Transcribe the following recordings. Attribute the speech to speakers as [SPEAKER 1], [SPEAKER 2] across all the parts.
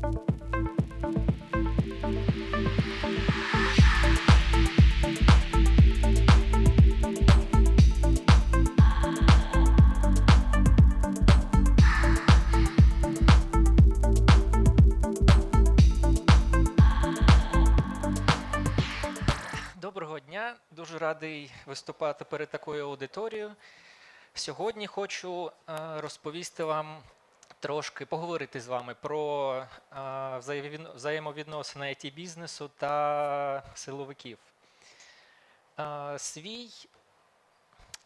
[SPEAKER 1] Доброго дня, дуже радий виступати перед такою аудиторією. Сьогодні хочу е, розповісти вам трошки, поговорити з вами про е, взаємовідносини it бізнесу та силовиків. Е, Свій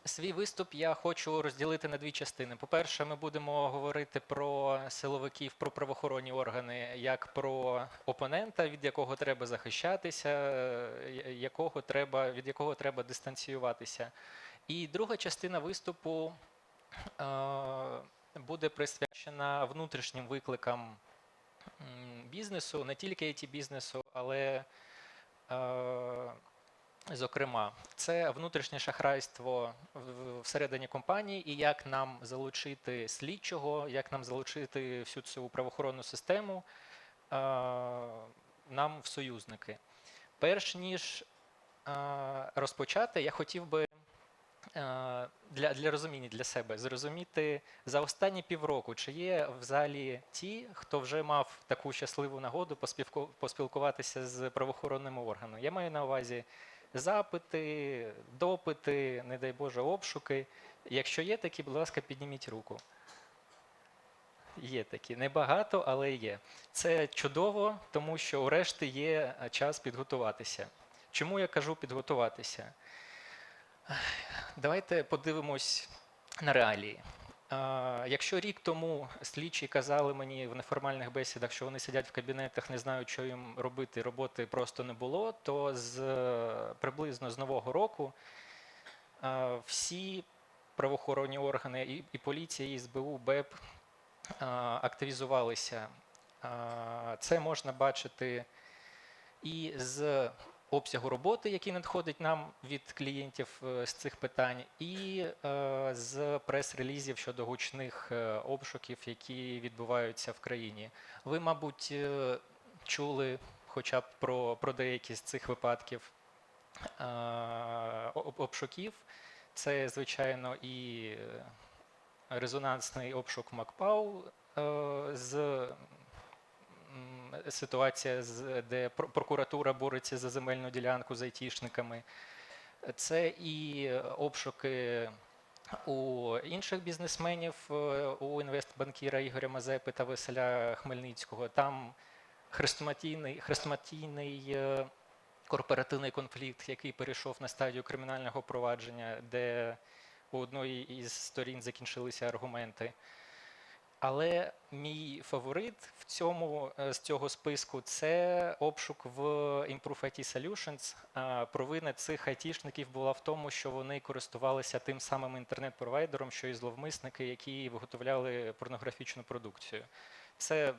[SPEAKER 1] Свій виступ я хочу розділити на дві частини. По-перше, ми будемо говорити про силовиків, про правоохоронні органи, як про опонента, від якого треба захищатися, е, якого треба, від якого треба дистанціюватися. І друга частина виступу буде присвячена внутрішнім викликам бізнесу, не тільки it бізнесу, але е, Зокрема, це внутрішнє шахрайство всередині компанії, і як нам залучити слідчого, як нам залучити всю цю правоохоронну систему е, нам в союзники. Перш ніж е, розпочати, я хотів би для, для розуміння для себе зрозуміти за останні півроку, чи є в залі ті, хто вже мав таку щасливу нагоду поспілкуватися з правоохоронними органами. Я маю на увазі запити, допити, не дай Боже, обшуки. Якщо є такі, будь ласка, підніміть руку. Є такі. Небагато, але є. Це чудово, тому що у решти є е, час підготуватися. Чому я кажу підготуватися? Давайте подивимось на реалії. Якщо рік тому слідчі казали мені в неформальних бесідах, що вони сидять в кабінетах, не знають, що їм робити, роботи просто не було, то з е, приблизно з нового року всі правоохоронні органи і, і поліція, і СБУ, БЕП активізувалися. Це можна бачити і з обсягу роботи, який надходить нам від клієнтів е, з цих питань, і е, з прес-релізів щодо гучних е, обшуків, які відбуваються в країні. Ви, мабуть, чули хоча б про, про деякі з цих випадків обшуків. Це, звичайно, і резонансний обшук Макпау з ситуація, де прокуратура бореться за земельну ділянку з айтішниками. Це і обшуки у інших бізнесменів, е, у інвестбанкіра Ігоря Мазепи та Василя Хмельницького. Там хрестоматійний, хрестоматійний е, корпоративний конфлікт, який перейшов на стадію кримінального провадження, де у одної із сторін закінчилися аргументи. Але мій фаворит в цьому е, з цього списку це обшук в Improve IT Solutions. Провина цих айтішників була в тому, що вони користувалися тим самим інтернет-провайдером, що і зловмисники, які виготовляли порнографічну продукцію. Це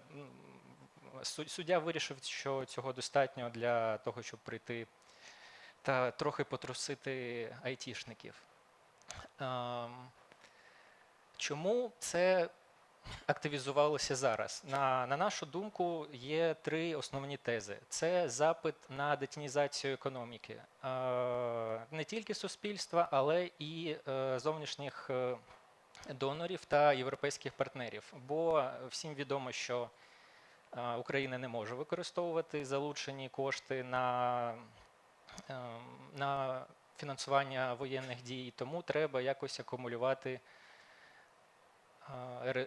[SPEAKER 1] суддя вирішив, що цього достатньо для того, щоб прийти та трохи потрусити айтішників. Чому це активізувалося зараз? На, на нашу думку, є три основні тези: це запит на детінізацію економіки е, не тільки суспільства, але і е, зовнішніх е, донорів та європейських партнерів. Бо всім відомо, що Україна не може використовувати залучені кошти на, е, на фінансування воєнних дій, тому треба якось акумулювати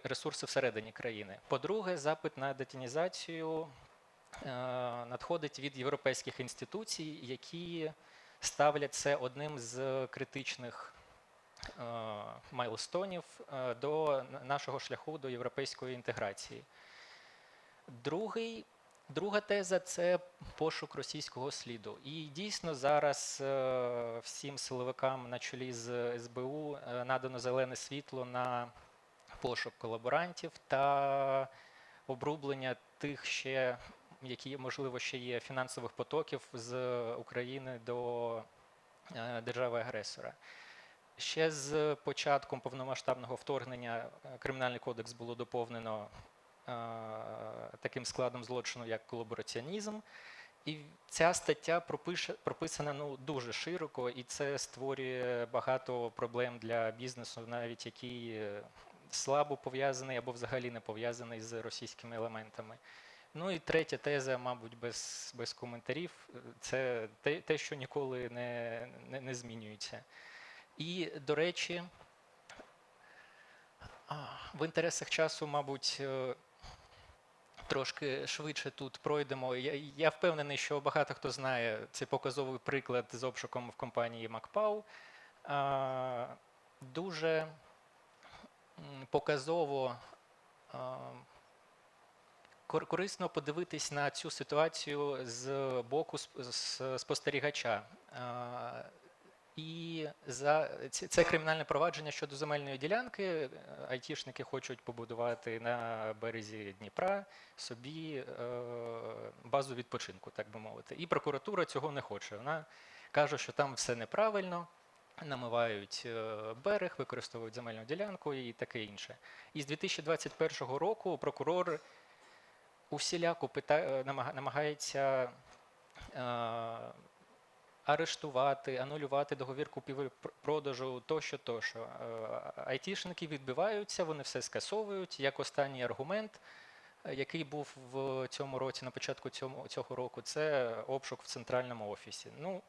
[SPEAKER 1] ресурси всередині країни. По-друге, запит на детінізацію е, надходить від європейських інституцій, які ставлять це одним з критичних е, майлстонів е, до нашого шляху до європейської інтеграції. Другий, друга теза це пошук російського сліду. І дійсно зараз всім силовикам на чолі з СБУ надано зелене світло на пошук колаборантів та обрублення тих ще, які можливо ще є фінансових потоків з України до е, держави-агресора. Ще з початком повномасштабного вторгнення е, Кримінальний кодекс було доповнено таким складом злочину, як колабораціонізм. І ця стаття пропише, прописана ну, дуже широко, і це створює багато проблем для бізнесу, навіть е, слабо пов'язаний або взагалі не пов'язаний з російськими елементами. Ну і третя теза, мабуть, без, без коментарів, це те, те що ніколи не, не, не змінюється. І, до речі, в інтересах часу, мабуть, е, трошки швидше тут пройдемо. Я, я впевнений, що багато хто знає цей показовий приклад з обшуком в компанії MacPau. А, Дуже показово корисно подивитись на цю ситуацію з боку спостерігача. І за це кримінальне провадження щодо земельної ділянки. Айтішники хочуть побудувати на березі Дніпра собі е, базу відпочинку, так би мовити. І прокуратура цього не хоче. Вона каже, що там все неправильно, намивають е, берег, використовують земельну ділянку і таке інше. І з 2021 року прокурор усіляко пита- е, намагається е, арештувати, анулювати договір купівлі-продажу тощо, тощо. Айтішники відбиваються, вони все скасовують. Як останній аргумент, який був в цьому році, на початку цього року, це обшук в центральному офісі. Ну,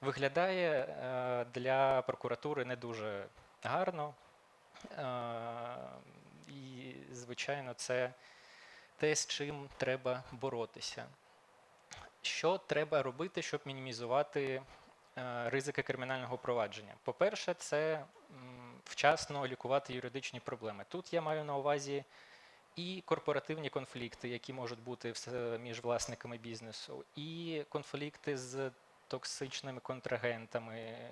[SPEAKER 1] виглядає е, для прокуратури не дуже гарно. Е, І, звичайно, це те, з чим треба боротися. Що треба робити, щоб мінімізувати е, ризики кримінального провадження? По-перше, це вчасно лікувати юридичні проблеми. Тут я маю на увазі і корпоративні конфлікти, які можуть бути між власниками бізнесу, і конфлікти з токсичними контрагентами.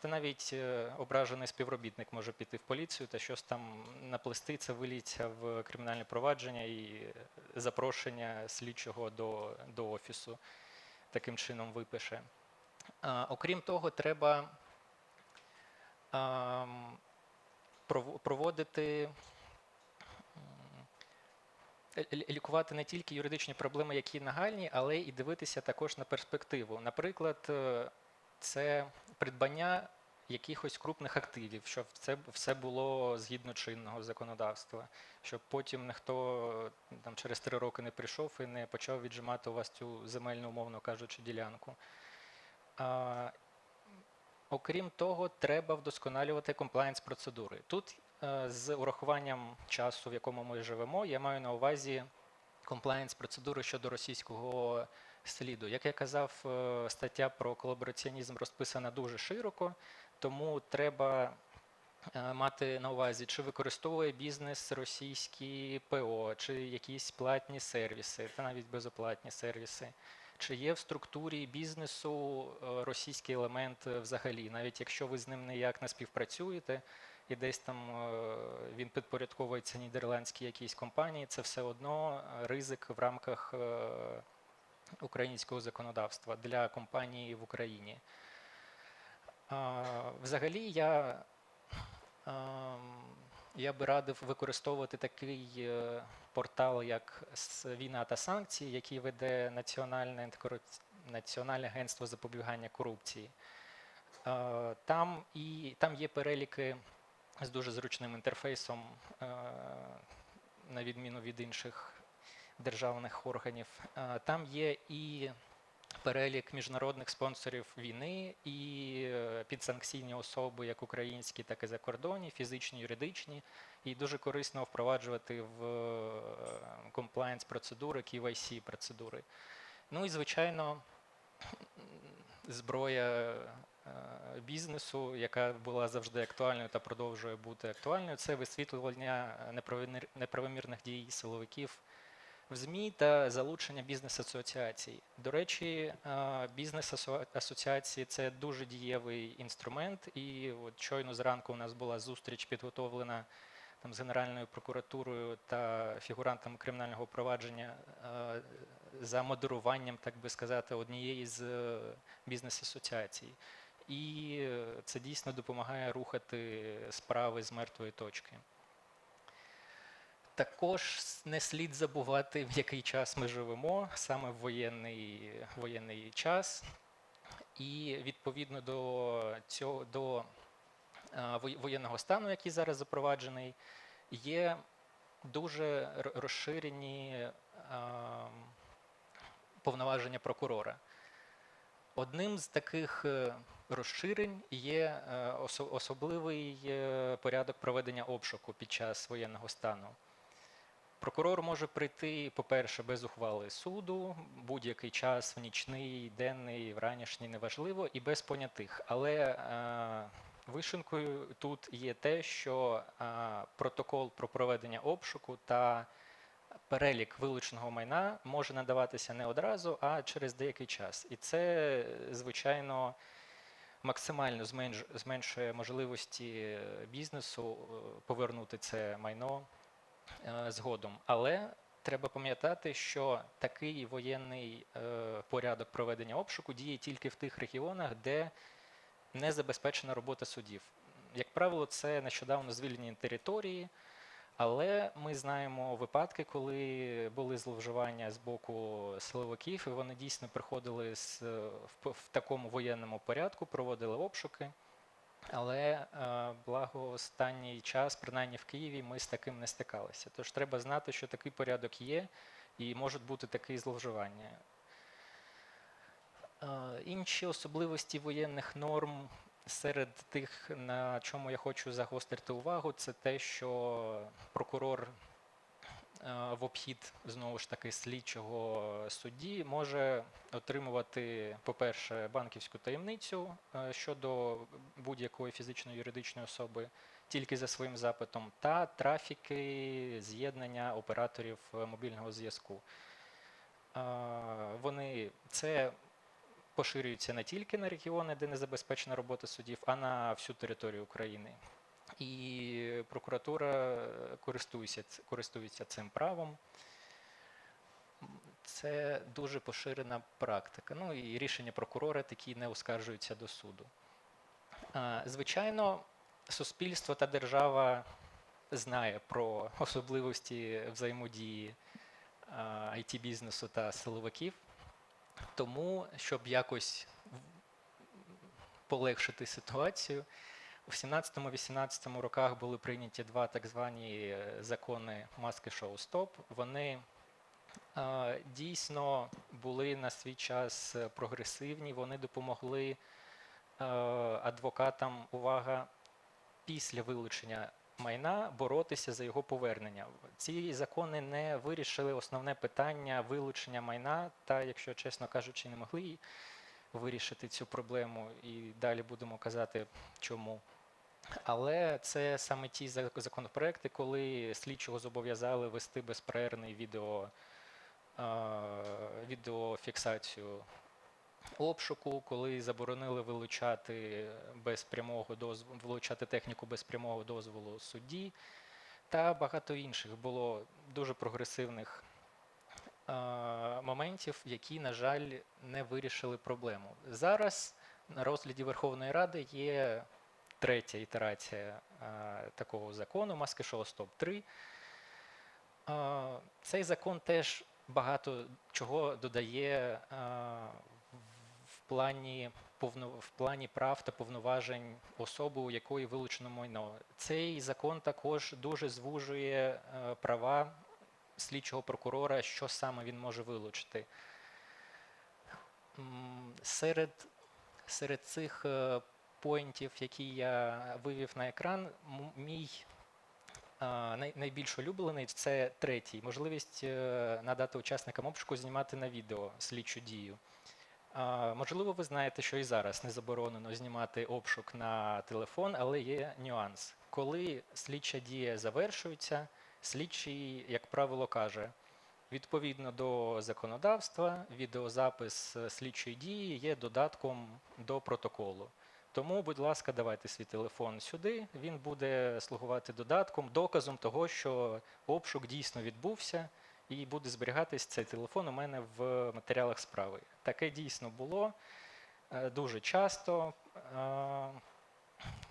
[SPEAKER 1] Та навіть е, ображений співробітник може піти в поліцію та щось там наплести, це виліться в кримінальне провадження і запрошення слідчого до, до офісу таким чином випише. Окрім того, треба проводити лікувати не тільки юридичні проблеми, які нагальні, але і дивитися також на перспективу. Наприклад, е, це придбання якихось крупних активів, щоб це все було згідно чинного законодавства, щоб потім ніхто е, там через три роки не прийшов і не почав віджимати у вас цю земельну, умовно кажучи, ділянку. А, окрім того, треба вдосконалювати комплаєнс процедури. Тут е, з урахуванням часу, в якому ми живемо, я маю на увазі комплаєнс процедури щодо російського сліду. Як я казав, е, стаття про колабораціонізм розписана дуже широко, тому треба е, мати на увазі, чи використовує бізнес російські ПО, чи якісь платні сервіси, та навіть безоплатні сервіси. Чи є в структурі бізнесу е, російський елемент е, взагалі, навіть якщо ви з ним ніяк не співпрацюєте, і десь там е, він підпорядковується нідерландській якійсь компанії, це все одно ризик в рамках е, українського законодавства для компанії в Україні. Взагалі, я, ем, я би радив використовувати такий е, портал, як Війна та санкції, який веде Національне, Національне агентство запобігання корупції. Там, і, там є переліки з дуже зручним інтерфейсом, е, на відміну від інших державних органів. Е, Там є і перелік міжнародних спонсорів війни, і е, підсанкційні особи, як українські, так і закордонні, фізичні, юридичні. І дуже корисно впроваджувати в комплаєнс процедури, KYC процедури. Ну і звичайно, зброя бізнесу, яка була завжди актуальною та продовжує бути актуальною, це висвітлювання неправомір- неправомірних дій силовиків в ЗМІ та залучення бізнес-асоціацій. До речі, е, бізнес-асоціації це дуже дієвий інструмент, і от щойно зранку у нас була зустріч підготовлена там з Генеральною прокуратурою та фігурантами кримінального провадження е, за модеруванням, так би сказати, однієї з е, бізнес-асоціацій. І це дійсно допомагає рухати справи з мертвої точки. Також не слід забувати, в який час ми живемо, саме в воєнний, воєнний час. І відповідно до цього до воєнного стану, який зараз запроваджений, є дуже розширені повноваження прокурора. Одним з таких е, розширень є е, особливий е, порядок проведення обшуку під час воєнного стану. Прокурор може прийти, по-перше, без ухвали суду, будь-який час, в нічний, денний, вранішній, неважливо, і без понятих. Але е, вишенкою тут є те, що е, протокол про проведення обшуку та перелік вилученого майна може надаватися не одразу, а через деякий час. І це, звичайно, максимально зменш- зменшує можливості е, бізнесу е, повернути це майно е, згодом. Але треба пам'ятати, що такий воєнний порядок проведення обшуку діє тільки в тих регіонах, де не забезпечена робота судів. Як правило, це нещодавно звільнені території, але ми знаємо випадки, коли були зловживання з боку силовиків, і вони дійсно приходили з, е, в, в такому воєнному порядку, проводили обшуки. Але е, благо останній час, принаймні в Києві, ми з таким не стикалися. Тож треба знати, що такий порядок є, і можуть бути такі зловживання. Е, Інші особливості воєнних норм серед тих, на чому я хочу загострити увагу, це те, що прокурор е, в обхід знову ж таки слідчого судді може отримувати, по-перше, банківську таємницю е, щодо будь-якої фізичної юридичної особи тільки за своїм запитом, та трафіки з'єднання операторів е, мобільного зв'язку. Вони це поширюється не тільки на регіони, де не забезпечена робота судів, а на всю територію України. І прокуратура е, користується, користується цим правом. Це дуже поширена практика. Ну і рішення прокурора такі не оскаржуються до суду. Звичайно, суспільство та держава знає про особливості взаємодії it бізнесу та силовиків. Тому, щоб якось полегшити ситуацію, у 17-18 роках були прийняті два так звані е, закони маски шоу Стоп. Вони е, дійсно були на свій час прогресивні, вони допомогли е, адвокатам, увага, після вилучення майна боротися за його повернення. Ці закони не вирішили основне питання вилучення майна, та, якщо чесно кажучи, не могли вирішити цю проблему, і далі будемо казати, чому. Але це саме ті законопроекти, коли слідчого зобов'язали вести безперервний відео, відеофіксацію обшуку, коли заборонили вилучати без прямого дозволу, вилучати техніку без прямого дозволу судді, та багато інших було дуже прогресивних е, моментів, які, на жаль, не вирішили проблему. Зараз на розгляді Верховної Ради є третя ітерація е, такого закону Маски Шоу Стоп 3. Е, Цей закон теж багато чого додає е, плані повно, в плані прав та повноважень особи, у якої вилучено майно. Цей закон також дуже звужує е, права слідчого прокурора, що саме він може вилучити. Серед, серед цих е, поінтів, які я вивів на екран, мій найбільш улюблений це третій можливість е, надати учасникам обшуку знімати на відео слідчу дію. Можливо, ви знаєте, що і зараз не заборонено знімати обшук на телефон, але є нюанс. Коли слідча дія завершується, слідчий, як правило, каже: відповідно до законодавства, відеозапис слідчої дії є додатком до протоколу. Тому, будь ласка, давайте свій телефон сюди. Він буде слугувати додатком, доказом того, що обшук дійсно відбувся, і буде зберігатись цей телефон у мене в матеріалах справи. Таке дійсно було е, дуже часто. Е,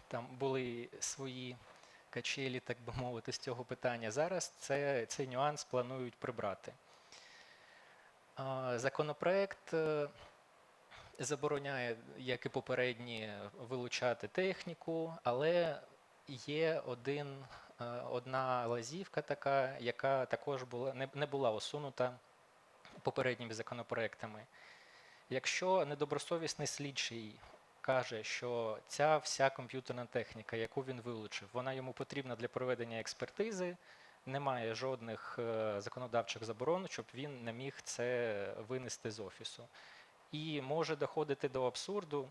[SPEAKER 1] Там були свої качелі, так би мовити, з цього питання. Зараз це, цей нюанс планують прибрати. Законопроект е, забороняє, як і попередні, вилучати техніку, але є один, одна лазівка така, яка також була, не, не була усунута попередніми законопроектами. Якщо недобросовісний слідчий каже, що ця вся комп'ютерна техніка, яку він вилучив, вона йому потрібна для проведення експертизи, немає жодних е, законодавчих заборон, щоб він не міг це винести з офісу. І може доходити до абсурду.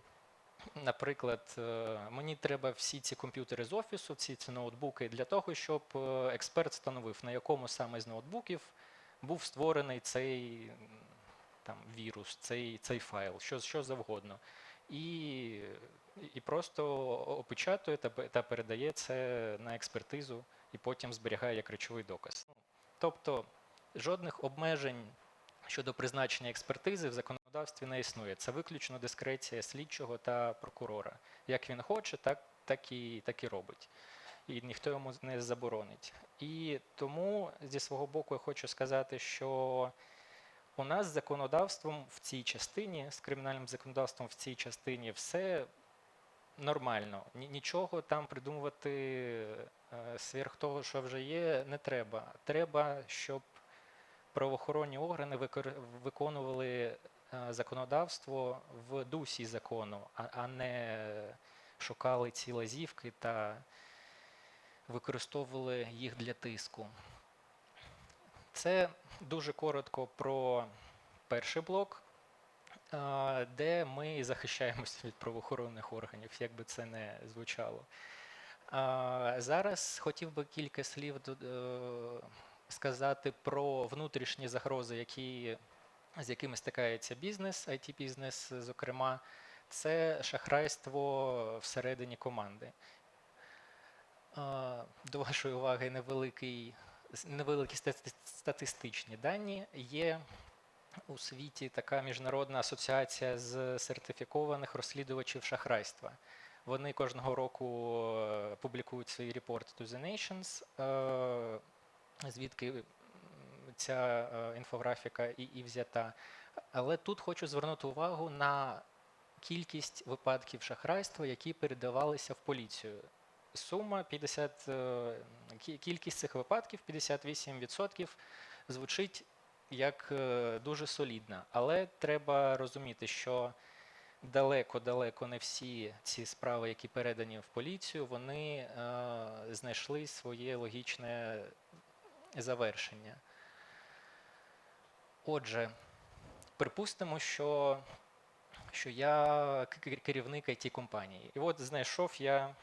[SPEAKER 1] Наприклад, е, мені треба всі ці комп'ютери з офісу, всі ці ноутбуки для того, щоб е, експерт встановив, на якому саме з ноутбуків був створений цей там, вірус, цей, цей файл, що, що завгодно. І, і просто опечатує та, та передає це на експертизу і потім зберігає як речовий доказ. Тобто жодних обмежень щодо призначення експертизи в законодавстві не існує. Це виключно дискреція слідчого та прокурора. Як він хоче, так, так, і, так і робить. І ніхто йому не заборонить. І тому зі свого боку я хочу сказати, що у нас з законодавством в цій частині, з кримінальним законодавством в цій частині все нормально. Нічого там придумувати е, сверх того, що вже є, не треба. Треба, щоб правоохоронні органи виконували законодавство в дусі закону, а, не шукали ці лазівки та використовували їх для тиску. Це дуже коротко про перший блок, де ми захищаємося від правоохоронних органів, як би це не звучало. Зараз хотів би кілька слів е, сказати про внутрішні загрози, які, з якими стикається бізнес, IT-бізнес, зокрема, це шахрайство всередині команди. До вашої уваги невеликий, невеликі статистичні дані. Є у світі така міжнародна асоціація з сертифікованих розслідувачів шахрайства. Вони кожного року е, публікують свій репорт to the Nations, е, звідки ця е, інфографіка і, і взята. Але тут хочу звернути увагу на кількість випадків шахрайства, які передавалися в поліцію. Сума 50, е, кількість цих випадків 58% звучить як е, дуже солідна. Але треба розуміти, що далеко-далеко не всі ці справи, які передані в поліцію, вони знайшли своє логічне завершення. Отже, припустимо, що, що я керівник it компанії. І от знайшов я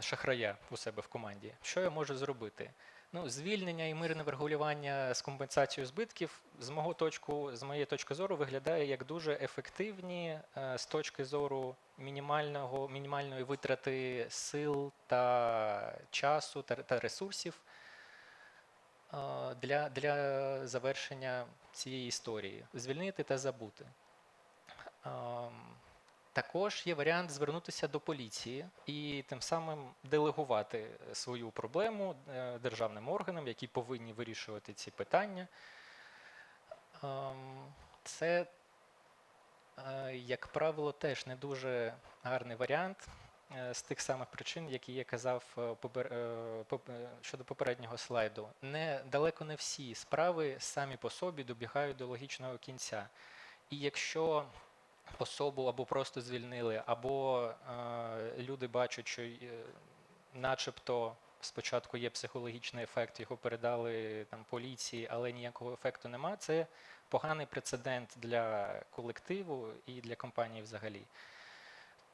[SPEAKER 1] шахрая у себе в команді. Що я можу зробити? Ну, звільнення і мирне врегулювання з компенсацією збитків, з мого точку, з моєї точки зору, виглядає як дуже ефективні е, з точки зору мінімального, мінімальної витрати сил та часу та, та ресурсів для, для завершення цієї історії. Звільнити та забути. Також є варіант звернутися до поліції і тим самим делегувати свою проблему е, державним органам, які повинні вирішувати ці питання. Це, е, як правило, теж не дуже гарний варіант з тих самих причин, які я казав е, е, е, щодо попереднього слайду. Не, далеко не всі справи самі по собі добігають до логічного кінця. І якщо особу або просто звільнили, або е, люди бачать, що е, начебто спочатку є психологічний ефект, його передали там, поліції, але ніякого ефекту нема, це поганий прецедент для колективу і для компанії взагалі.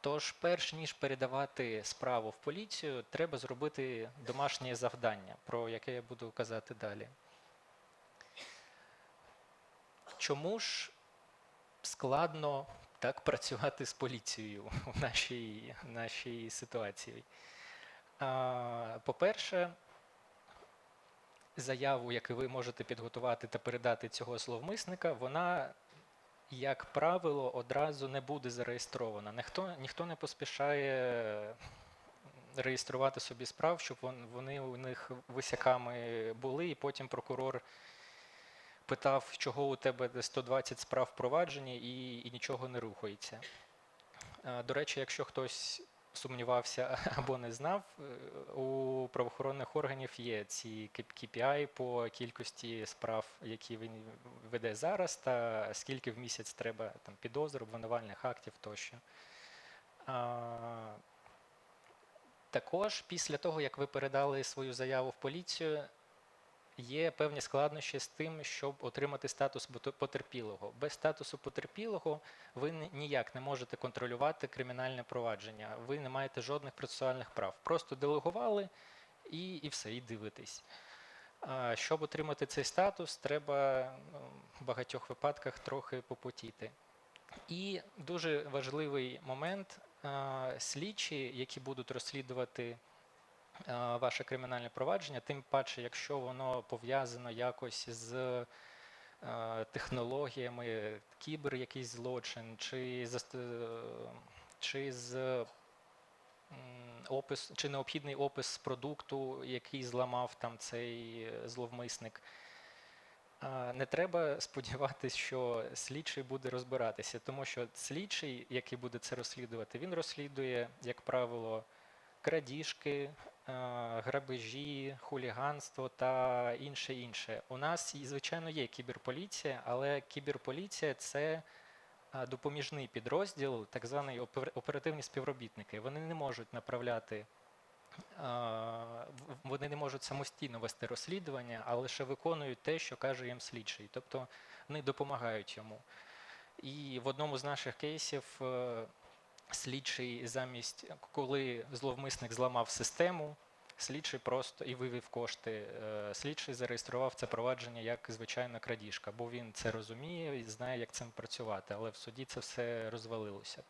[SPEAKER 1] Тож, перш ніж передавати справу в поліцію, треба зробити домашнє завдання, про яке я буду казати далі. Чому ж складно так працювати з поліцією у нашій, нашій ситуації. По-перше, заяву, яку ви можете підготувати та передати цього зловмисника, вона, як правило, одразу не буде зареєстрована. Ніхто, ніхто не поспішає реєструвати собі справ, щоб вони у них висяками були, і потім прокурор питав, чого у тебе 120 справ впроваджені і, і нічого не рухається. Е, До речі, якщо хтось сумнівався або не знав, е, у правоохоронних органів є ці KPI по кількості справ, які він веде зараз, та скільки в місяць треба там підозр, обвинувальних актів тощо. Також після того, як ви передали свою заяву в поліцію, є певні складнощі з тим, щоб отримати статус потерпілого. Без статусу потерпілого ви ніяк не можете контролювати кримінальне провадження. Ви не маєте жодних процесуальних прав. Просто делегували і, і все, і дивитесь. Щоб отримати цей статус, треба ну, в багатьох випадках трохи попотіти. І дуже важливий момент слідчі, які будуть розслідувати ваше кримінальне провадження, тим паче, якщо воно пов'язано якось з е, технологіями, кібер якийсь злочин, чи, е, чи з опис, чи необхідний опис продукту, який зламав там цей е, зловмисник. Не треба сподіватися, що слідчий буде розбиратися, тому що слідчий, який буде це розслідувати, він розслідує, як правило, крадіжки, е, грабежі, хуліганство та інше інше. У нас, звичайно, є кіберполіція, але кіберполіція це е, допоміжний підрозділ, так званий оперативні співробітники. Вони не можуть направляти. е, Вони не можуть самостійно вести розслідування, а лише виконують те, що каже їм слідчий. Тобто вони допомагають йому. І в одному з наших кейсів е, слідчий замість, коли зловмисник зламав систему, слідчий просто і вивів кошти. е, Слідчий зареєстрував це провадження як звичайна крадіжка, бо він це розуміє і знає, як цим працювати, але в суді це все розвалилося б.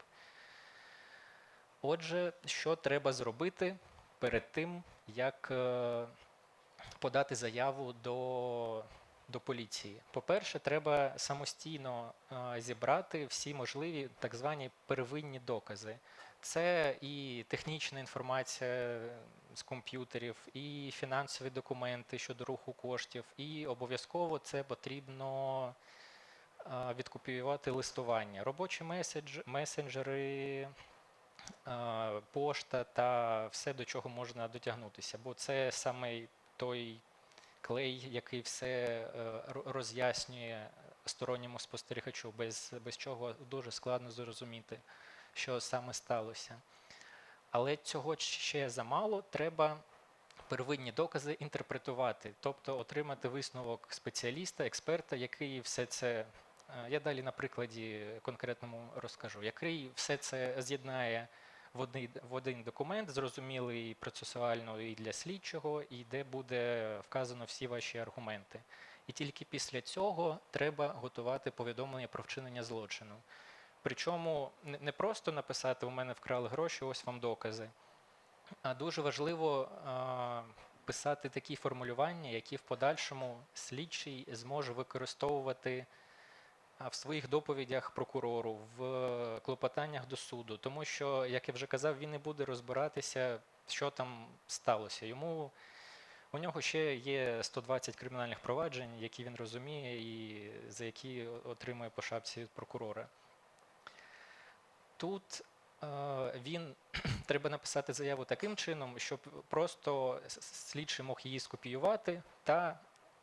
[SPEAKER 1] Отже, що треба зробити перед тим, як е, подати заяву до, до поліції? По-перше, треба самостійно е, зібрати всі можливі так звані первинні докази. Це і технічна інформація з комп'ютерів, і фінансові документи щодо руху коштів, і обов'язково це потрібно е, відкопіювати листування. Робочі меседж, месенджери, е, пошта та все, до чого можна дотягнутися. Бо це саме той клей, який все е, роз'яснює сторонньому спостерігачу, без, без чого дуже складно зрозуміти, що саме сталося. Але цього ще замало, треба первинні докази інтерпретувати, тобто отримати висновок спеціаліста, експерта, який все це. е, Я далі на прикладі конкретному розкажу, який все це з'єднає в один, в один документ, зрозумілий процесуально і для слідчого, і де буде вказано всі ваші аргументи. І тільки після цього треба готувати повідомлення про вчинення злочину. Причому не просто написати у мене вкрали гроші, ось вам докази. А дуже важливо писати такі формулювання, які в подальшому слідчий зможе використовувати в своїх доповідях прокурору, в е, клопотаннях до суду. Тому що, як я вже казав, він не буде розбиратися, що там сталося. Йому у нього ще є 120 кримінальних проваджень, які він розуміє і за які отримує по шапці від прокурора. Тут е, він треба написати заяву таким чином, щоб просто слідчий мог її скопіювати та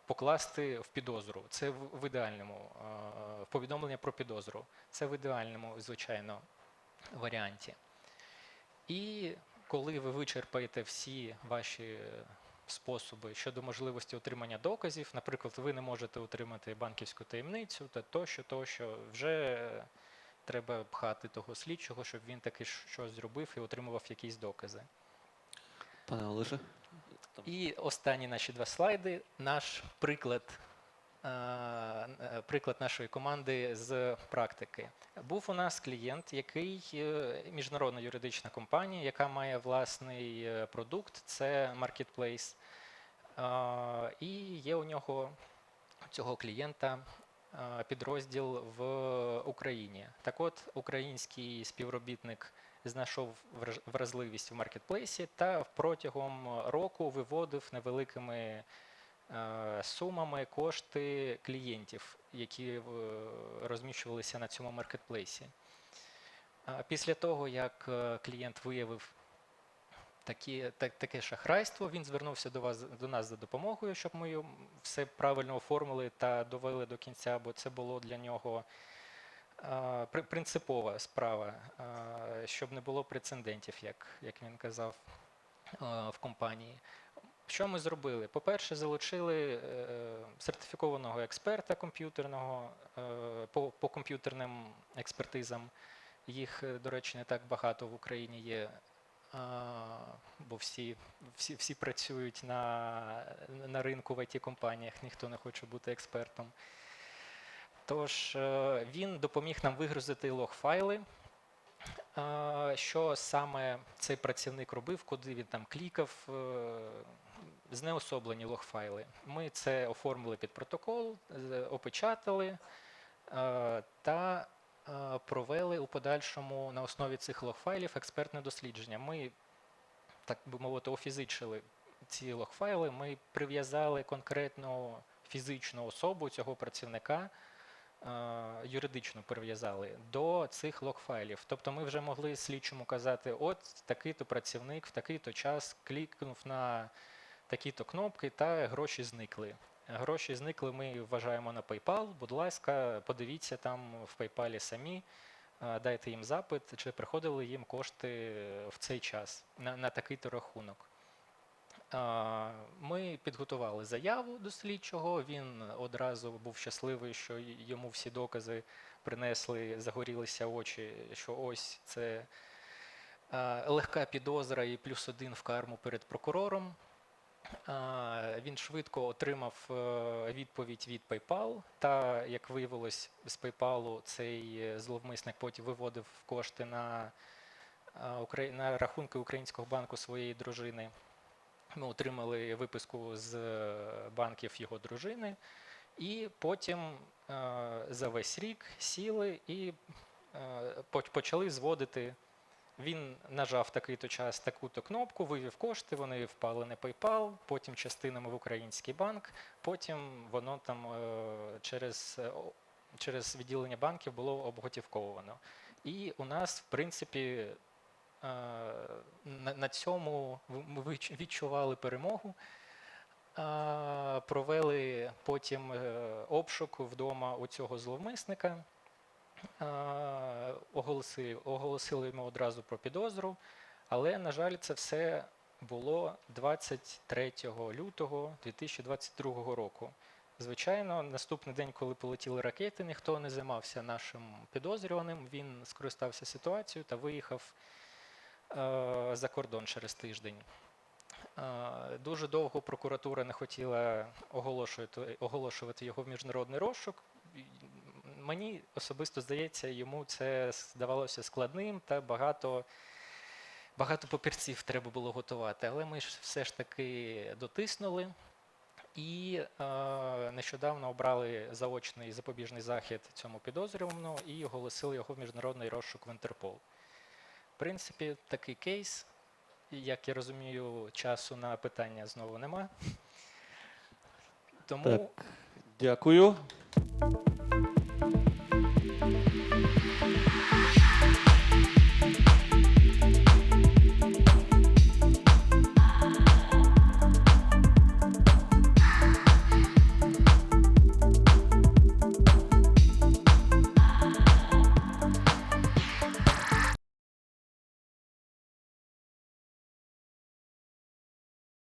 [SPEAKER 1] покласти в підозру. Це в, ідеальному в повідомлення про підозру. Це в ідеальному, звичайно, варіанті. І коли ви вичерпаєте всі ваші способи щодо можливості отримання доказів, наприклад, ви не можете отримати банківську таємницю та тощо, тощо, вже треба пхати того слідчого, щоб він таки щось зробив і отримував якісь докази.
[SPEAKER 2] Пане Олеже,
[SPEAKER 1] І останні наші два слайди. Наш приклад, е, е, приклад нашої команди з практики. Був у нас клієнт, який е, міжнародна юридична компанія, яка має власний продукт, це. Е, І є у нього цього клієнта підрозділ в Україні. Так от, український співробітник знайшов вразливість в маркетплейсі та протягом року виводив невеликими е, сумами кошти клієнтів, які е, розміщувалися на цьому маркетплейсі. Після того, як е, клієнт виявив такі, так, таке шахрайство, він звернувся до вас до нас за допомогою, щоб ми все правильно оформили та довели до кінця, бо це було для нього принципова справа, щоб не було прецедентів, як, він казав в компанії. Що ми зробили? По-перше, залучили е, сертифікованого експерта комп'ютерного е, по, по комп'ютерним експертизам. Їх, е, до речі, не так багато в Україні є, бо всі, всі, всі працюють на, на ринку в it компаніях ніхто не хоче бути експертом. Тож е, він допоміг нам вигрузити лог-файли, е, що саме цей працівник робив, куди він там клікав, е, знеособлені лог-файли. Ми це оформили під протокол, опечатали та провели у подальшому на основі цих лог-файлів експертне дослідження. Ми, так би мовити, офізичили ці лог-файли, ми прив'язали конкретну фізичну особу цього працівника, юридично прив'язали до цих лог-файлів. Тобто ми вже могли слідчому казати, от такий-то працівник в такий-то час клікнув на такі-то кнопки та гроші зникли. Гроші зникли, ми вважаємо на PayPal. Будь ласка, подивіться там в PayPal самі, е, дайте їм запит, чи приходили їм кошти в цей час на, на такий-то рахунок. Ми підготували заяву до слідчого. Він одразу був щасливий, що йому всі докази принесли, загорілися очі, що ось це легка підозра і плюс один в карму перед прокурором. Він швидко отримав е, відповідь від PayPal. Та, як виявилось, з PayPal цей е, зловмисник потім виводив кошти на рахунки українського банку своєї дружини. Ми отримали виписку з е, банків його дружини, і потім е, за весь рік сіли і е, почали зводити. Він нажав такий-то час таку-то кнопку, вивів кошти, вони впали на PayPal, потім частинами в український банк, потім воно там через, через відділення банків було обготівковано. І у нас, в принципі, на, на цьому ми відчували перемогу. Провели потім е, обшук вдома у цього зловмисника. Оголосили, оголосили йому одразу про підозру, але, на жаль, це все було 23 лютого 2022 року. Звичайно, наступний день, коли полетіли ракети, ніхто не займався нашим підозрюваним. Він скористався ситуацією та виїхав е, за кордон через тиждень. Е, Дуже довго прокуратура не хотіла оголошувати, оголошувати його в міжнародний розшук. Мені особисто здається, йому це здавалося складним та багато, багато папірців треба було готувати. Але ми ж все ж таки дотиснули і е, нещодавно обрали заочний запобіжний захід цьому підозрюваному і оголосили його в міжнародний розшук в Інтерпол. Принципі, такий кейс. Як я розумію, часу на питання знову нема. Тому
[SPEAKER 2] Так. Дякую.